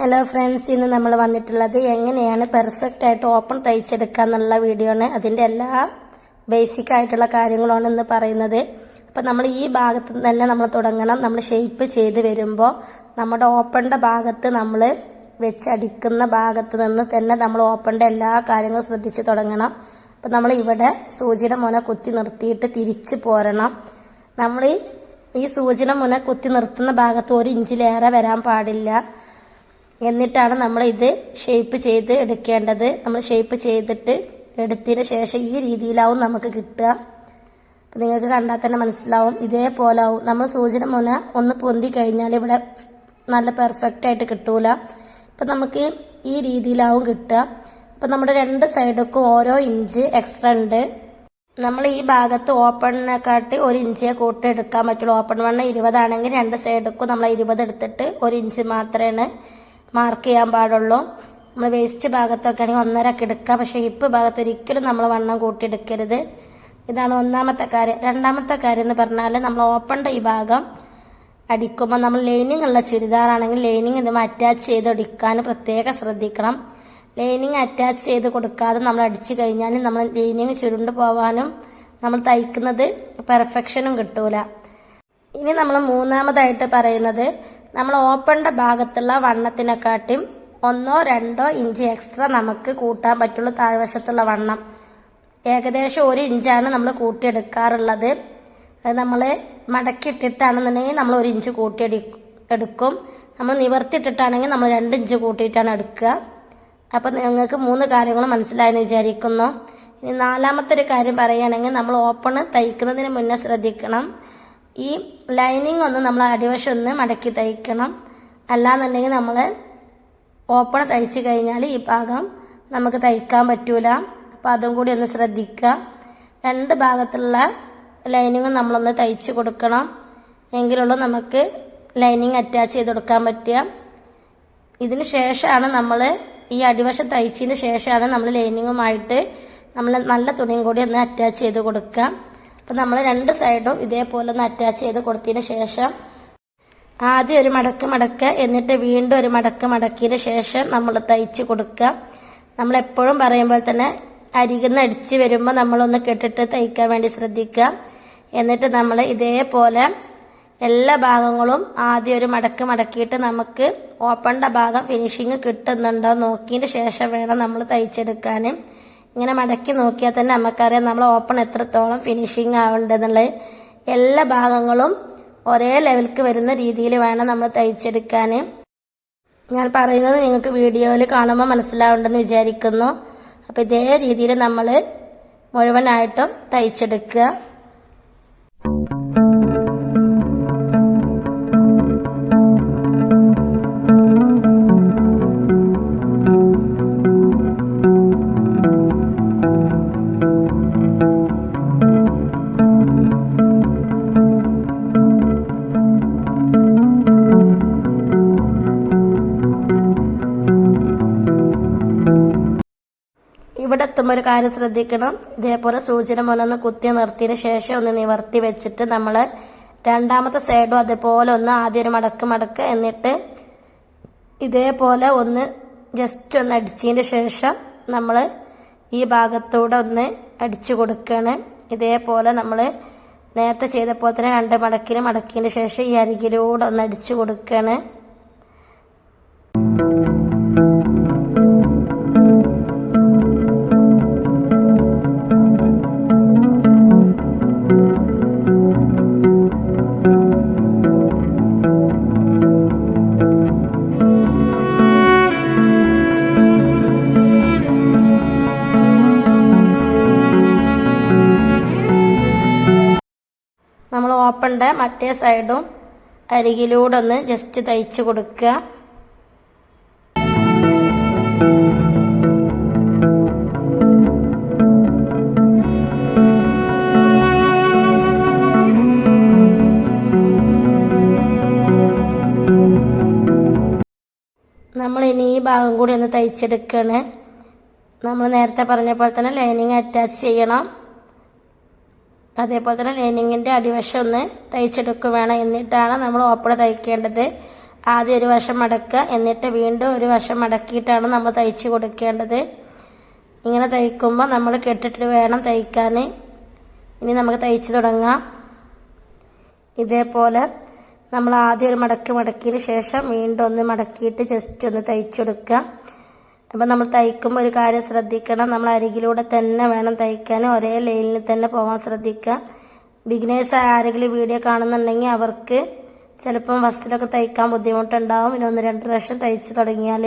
Hello friends ഇന്ന് നമ്മൾ വന്നിട്ടുള്ളത് എങ്ങനെയാണ് പെർഫെക്റ്റ് ആയിട്ട് ഓപ്പൺ തയ്ച്ചെടുക്കുക എന്നുള്ള വീഡിയോ ആണ്. അതിന്റെ എല്ലാ ബേസിക് ആയിട്ടുള്ള കാര്യങ്ങളാണ് ഇന്ന് പറയുന്നത്. അപ്പം നമ്മൾ ഈ ഭാഗത്ത് തന്നെ നമ്മൾ തുടങ്ങണം. നമ്മൾ ഷേപ്പ് ചെയ്ത് വരുമ്പോൾ നമ്മുടെ ഓപ്പണിന്റെ ഭാഗത്ത് നമ്മൾ വെച്ചടിക്കുന്ന ഭാഗത്ത് നിന്ന് തന്നെ നമ്മൾ ഓപ്പണിന്റെ എല്ലാ കാര്യങ്ങളും ശ്രദ്ധിച്ച് തുടങ്ങണം. അപ്പം നമ്മൾ ഇവിടെ സൂചിയുടെ മുന കുത്തി നിർത്തിയിട്ട് തിരിച്ച് പോരണം. നമ്മൾ ഈ സൂചന മുന കുത്തി നിർത്തുന്ന ഭാഗത്ത് ഒരു ഇഞ്ചിലേറെ വരാൻ പാടില്ല. എന്നിട്ടാണ് നമ്മൾ ഇത് ഷേപ്പ് ചെയ്ത് എടുക്കേണ്ടത്. നമ്മൾ ഷേപ്പ് ചെയ്തിട്ട് എടുത്തതിന് ശേഷം ഈ രീതിയിലാവും നമുക്ക് കിട്ടുക. നിങ്ങൾക്ക് കണ്ടാൽ തന്നെ മനസ്സിലാവും. ഇതേപോലെ ആവും. നമ്മൾ സൂചന മുന ഒന്ന് പൊന്തി കഴിഞ്ഞാൽ ഇവിടെ നല്ല പെർഫെക്റ്റ് ആയിട്ട് കിട്ടൂല. ഇപ്പം നമുക്ക് ഈ രീതിയിലാവും കിട്ടുക. അപ്പം നമ്മുടെ രണ്ട് സൈഡുക്കും ഓരോ ഇഞ്ച് എക്സ്ട്രാ ഉണ്ട്. നമ്മൾ ഈ ഭാഗത്ത് ഓപ്പണിനെക്കാട്ടി ഒരു ഇഞ്ചേ കൂട്ടി എടുക്കാൻ പറ്റുള്ളൂ. ഓപ്പൺ വണ്ണം ഇരുപതാണെങ്കിൽ രണ്ട് സൈഡുക്കും നമ്മൾ ഇരുപത് എടുത്തിട്ട് ഒരു ഇഞ്ച് മാത്രമേ മാർക്ക് ചെയ്യാൻ പാടുള്ളൂ. നമ്മൾ വേസ്റ്റ് ഭാഗത്തൊക്കെ ആണെങ്കിൽ ഒന്നര ഒക്കെ എടുക്കുക പക്ഷേ ഹിപ്പ് ഭാഗത്ത് ഒരിക്കലും നമ്മൾ വണ്ണം കൂട്ടിയെടുക്കരുത് ഇതാണ് ഒന്നാമത്തെ കാര്യം. രണ്ടാമത്തെ കാര്യം എന്ന് പറഞ്ഞാൽ നമ്മൾ ഓപ്പണിന്റെ ഈ ഭാഗം അടിക്കുമ്പോൾ നമ്മൾ ലൈനിങ് ഉള്ള ചുരിദാറാണെങ്കിൽ ലൈനിങ് ഇത് അറ്റാച്ച് ചെയ്ത് അടിക്കാൻ പ്രത്യേകം ശ്രദ്ധിക്കണം. ലൈനിങ് അറ്റാച്ച് ചെയ്ത് കൊടുക്കാതെ നമ്മൾ അടിച്ചു കഴിഞ്ഞാൽ നമ്മൾ ലൈനിങ് ചുരുണ്ട് പോവാനും നമ്മൾ തയ്ക്കുന്നത് പെർഫെക്ഷനും കിട്ടൂല. ഇനി നമ്മൾ മൂന്നാമതായിട്ട് പറയുന്നത് നമ്മൾ ഓപ്പണിന്റെ ഭാഗത്തുള്ള വണ്ണത്തിനെക്കാട്ടിയും ഒന്നോ രണ്ടോ ഇഞ്ച് എക്സ്ട്രാ നമുക്ക് കൂട്ടാൻ പറ്റുള്ളൂ താഴ്വശത്തുള്ള വണ്ണം. ഏകദേശം ഒരു ഇഞ്ചാണ് നമ്മൾ കൂട്ടിയെടുക്കാറുള്ളത്. അത് നമ്മൾ മടക്കിയിട്ടിട്ടാണെന്നുണ്ടെങ്കിൽ നമ്മൾ ഒരു ഇഞ്ച് കൂട്ടിയെടു എടുക്കും. നമ്മൾ നിവർത്തിയിട്ടിട്ടാണെങ്കിൽ നമ്മൾ രണ്ട് ഇഞ്ച് കൂട്ടിയിട്ടാണ് എടുക്കുക. അപ്പം നിങ്ങൾക്ക് മൂന്ന് കാര്യങ്ങൾ മനസ്സിലായെന്ന് വിചാരിക്കുന്നു. ഇനി നാലാമത്തെ ഒരു കാര്യം പറയുകയാണെങ്കിൽ നമ്മൾ ഓപ്പണ് തയ്ക്കുന്നതിന് മുന്നേ ശ്രദ്ധിക്കണം. ഈ ലൈനിങ് ഒന്ന് നമ്മൾ അടിവശം ഒന്ന് മടക്കി തയ്ക്കണം. അല്ലാന്നുണ്ടെങ്കിൽ നമ്മൾ ഓപ്പൺ തയ്ച്ച് കഴിഞ്ഞാൽ ഈ ഭാഗം നമുക്ക് തയ്ക്കാൻ പറ്റൂല. അപ്പം അതും കൂടി ഒന്ന് ശ്രദ്ധിക്കുക. രണ്ട് ഭാഗത്തുള്ള ലൈനിങ്ങും നമ്മളൊന്ന് തയ്ച്ച് കൊടുക്കണം. എങ്കിലുള്ളൂ നമുക്ക് ലൈനിങ് അറ്റാച്ച് ചെയ്ത് കൊടുക്കാൻ പറ്റുക. ഇതിന് ശേഷമാണ് നമ്മൾ ഈ അടിവശം തയ്ച്ചതിന് ശേഷമാണ് നമ്മൾ ലൈനിങ്ങുമായിട്ട് നമ്മൾ നല്ല തുണിയും കൂടി ഒന്ന് അറ്റാച്ച് ചെയ്ത് കൊടുക്കുക. അപ്പം നമ്മൾ രണ്ട് സൈഡും ഇതേപോലെ ഒന്ന് അറ്റാച്ച് ചെയ്ത് കൊടുത്തതിന് ശേഷം ആദ്യം ഒരു മടക്ക് മടക്ക് എന്നിട്ട് വീണ്ടും ഒരു മടക്ക് മടക്കിയതിന് ശേഷം നമ്മൾ തയ്ച്ച് കൊടുക്കുക നമ്മൾ എപ്പോഴും പറയുമ്പോൾ തന്നെ അരികുന്ന അടിച്ച് വരുമ്പോൾ നമ്മളൊന്ന് കെട്ടിട്ട് തയ്ക്കാൻ വേണ്ടി ശ്രദ്ധിക്കുക എന്നിട്ട് നമ്മൾ ഇതേപോലെ എല്ലാ ഭാഗങ്ങളും ആദ്യം ഒരു മടക്ക് മടക്കിയിട്ട് നമുക്ക് ഓപ്പണിന്റെ ഭാഗം ഫിനിഷിങ് കിട്ടുന്നുണ്ടോ നോക്കിയതിന് ശേഷം വേണം നമ്മൾ തയ്ച്ചെടുക്കാൻ ഇങ്ങനെ മടക്കി നോക്കിയാൽ തന്നെ നമുക്കറിയാം നമ്മൾ ഓപ്പൺ എത്രത്തോളം ഫിനിഷിങ് ആവേണ്ടതെന്നുള്ളത് എല്ലാ ഭാഗങ്ങളും ഒരേ ലെവൽക്ക് വരുന്ന രീതിയിൽ വേണം നമ്മൾ തയ്ച്ചെടുക്കാൻ. ഞാൻ പറയുന്നത് നിങ്ങൾക്ക് വീഡിയോയിൽ കാണുമ്പോൾ മനസ്സിലാവുണ്ടെന്ന് വിചാരിക്കുന്നു. അപ്പോൾ ഇതേ രീതിയിൽ നമ്മൾ മുഴുവനായിട്ടും തയ്ച്ചെടുക്കുക. എത്തുമ്പോൾ ഒരു കാര്യം ശ്രദ്ധിക്കണം. ഇതേപോലെ സൂചന മുനൊന്ന് കുത്തി നിർത്തിയതിന് ശേഷം ഒന്ന് നിവർത്തി വെച്ചിട്ട് നമ്മൾ രണ്ടാമത്തെ സൈഡും അതേപോലെ ഒന്ന് ആദ്യം ഒരു മടക്ക് മടക്ക് എന്നിട്ട് ഇതേപോലെ ഒന്ന് ജസ്റ്റ് ഒന്ന് അടിച്ചതിന് ശേഷം നമ്മൾ ഈ ഭാഗത്തൂടെ ഒന്ന് അടിച്ചു കൊടുക്കണം. ഇതേപോലെ നമ്മൾ നേരത്തെ ചെയ്തപ്പോൾ തന്നെ രണ്ട് മടക്കിന് മടക്കിയതിന് ശേഷം ഈ അരികിലൂടെ ഒന്ന് അടിച്ചു കൊടുക്കുകയാണ് ഓപ്പണിന്റെ മറ്റേ സൈഡും അരികിലൂടെ ഒന്ന് ജസ്റ്റ് തയ്ച്ച് കൊടുക്കുക. നമ്മൾ ഇനി ഈ ഭാഗം കൂടി ഒന്ന് തയ്ച്ചെടുക്കുകയാണ് നമ്മൾ നേരത്തെ പറഞ്ഞ പോലെ തന്നെ ലൈനിങ് അറ്റാച്ച് ചെയ്യണം. അതേപോലെ തന്നെ ലൈനിങ്ങിന്റെ അടിവശം ഒന്ന് തയ്ച്ചെടുക്കുക വേണം എന്നിട്ടാണ് നമ്മൾ ഓപ്പൺ തയ്ക്കേണ്ടത്. ആദ്യം ഒരു വശം മടക്കുക എന്നിട്ട് വീണ്ടും ഒരു വശം മടക്കിയിട്ടാണ് നമ്മൾ തയ്ച്ച് കൊടുക്കേണ്ടത്. ഇങ്ങനെ തയ്ക്കുമ്പോൾ നമ്മൾ കെട്ടിട്ട് വേണം തയ്ക്കാൻ ഇനി നമുക്ക് തയ്ച്ച് തുടങ്ങാം. ഇതേപോലെ നമ്മൾ ആദ്യം ഒരു മടക്ക് മടക്കിയതിന് ശേഷം വീണ്ടും ഒന്ന് മടക്കിയിട്ട് ജസ്റ്റ് ഒന്ന് തയ്ച്ചെടുക്കുക അപ്പം നമ്മൾ തയ്ക്കുമ്പോൾ ഒരു കാര്യം ശ്രദ്ധിക്കണം. നമ്മൾ അരികിലൂടെ തന്നെ വേണം തയ്ക്കാൻ. ഒരേ ലൈനിൽ തന്നെ പോകാൻ ശ്രദ്ധിക്കുക. ബിഗിനേഴ്സ് ആരെങ്കിലും വീഡിയോ കാണുന്നുണ്ടെങ്കിൽ അവർക്ക് ചിലപ്പം ഫസ്റ്റിലൊക്കെ തയ്ക്കാൻ ബുദ്ധിമുട്ടുണ്ടാവും. പിന്നെ ഒന്ന് രണ്ട് പ്രാവശ്യം തയ്ച്ച് തുടങ്ങിയാൽ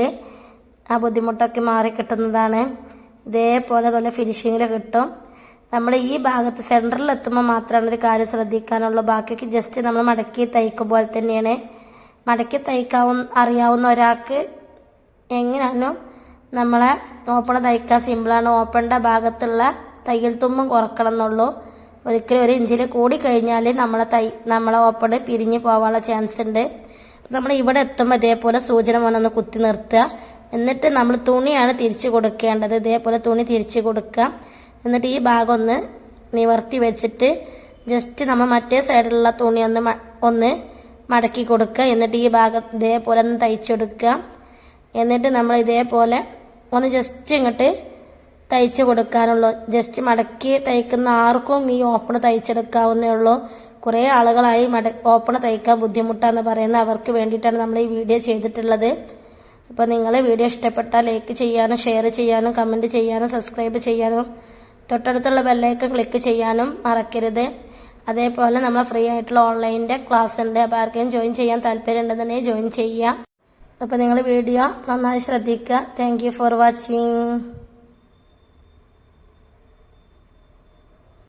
ആ ബുദ്ധിമുട്ടൊക്കെ മാറി കിട്ടുന്നതാണ്. ഇതേപോലെ നല്ല ഫിനിഷിങ്ങിൽ കിട്ടും. നമ്മൾ ഈ ഭാഗത്ത് സെന്ററിൽ എത്തുമ്പോൾ മാത്രമാണ് ഒരു കാര്യം ശ്രദ്ധിക്കാനുള്ളൂ. ബാക്കിയൊക്കെ ജസ്റ്റ് നമ്മൾ മടക്കി തയ്ക്കും പോലെ തന്നെയാണ്. മടക്കി തയ്ക്കാവുന്ന അറിയാവുന്ന ഒരാൾക്ക് എങ്ങനെയാണോ നമ്മളെ ഓപ്പൺ തയ്ക്കാൻ സിമ്പിളാണ്. ഓപ്പണിന്റെ ഭാഗത്തുള്ള തയ്യൽ തുമ്പും കുറക്കണം എന്നുള്ളൂ. ഒരിക്കലും ഒരു ഇഞ്ചിൽ കൂടി കഴിഞ്ഞാൽ നമ്മളെ തൈ നമ്മളെ ഓപ്പൺ പിരിഞ്ഞ് പോകാനുള്ള ചാൻസ് ഉണ്ട്. നമ്മൾ ഇവിടെ എത്തുമ്പോൾ ഇതേപോലെ സൂചന വന്നൊന്ന് കുത്തി നിർത്തുക. എന്നിട്ട് നമ്മൾ തുണിയാണ് തിരിച്ചു കൊടുക്കേണ്ടത്. ഇതേപോലെ തുണി തിരിച്ചു കൊടുക്കുക. എന്നിട്ട് ഈ ഭാഗം ഒന്ന് നിവർത്തി വെച്ചിട്ട് ജസ്റ്റ് നമ്മൾ മറ്റേ സൈഡിലുള്ള തുണി ഒന്ന് ഒന്ന് മടക്കി കൊടുക്കുക. എന്നിട്ട് ഈ ഭാഗം ഇതേപോലെ ഒന്ന് തയ്ച്ചെടുക്കുക. എന്നിട്ട് നമ്മൾ ഇതേപോലെ ഒന്ന് ജസ്റ്റ് ഇങ്ങോട്ട് തയ്ച്ച് കൊടുക്കാനുള്ളൂ. ജസ്റ്റ് മടക്കി തയ്ക്കുന്ന ആർക്കും ഈ ഓപ്പൺ തയ്ച്ചെടുക്കാവുന്നേ ഉള്ളൂ. കുറേ ആളുകളായി മട ഓപ്പൺ തയ്ക്കാൻ ബുദ്ധിമുട്ടാന്ന് പറയുന്ന അവർക്ക് വേണ്ടിയിട്ടാണ് നമ്മൾ ഈ വീഡിയോ ചെയ്തിട്ടുള്ളത്. അപ്പോൾ നിങ്ങൾ വീഡിയോ ഇഷ്ടപ്പെട്ടാൽ ലൈക്ക് ചെയ്യാനും ഷെയർ ചെയ്യാനും കമന്റ് ചെയ്യാനും സബ്സ്ക്രൈബ് ചെയ്യാനും തൊട്ടടുത്തുള്ള ബെല്ലൈക്കൺ ക്ലിക്ക് ചെയ്യാനും മറക്കരുത്. അതേപോലെ നമ്മൾ ഫ്രീ ആയിട്ടുള്ള ഓൺലൈനിന്റെ ക്ലാസ് ഉണ്ട്. അപ്പോൾ ആർക്കെങ്കിലും ജോയിൻ ചെയ്യാൻ താല്പര്യം ഉണ്ടെന്നുണ്ടെങ്കിൽ ജോയിൻ ചെയ്യാം. അപ്പോൾ നിങ്ങൾ വീഡിയോ നന്നായി ശ്രദ്ധിക്കുക. Thank for watching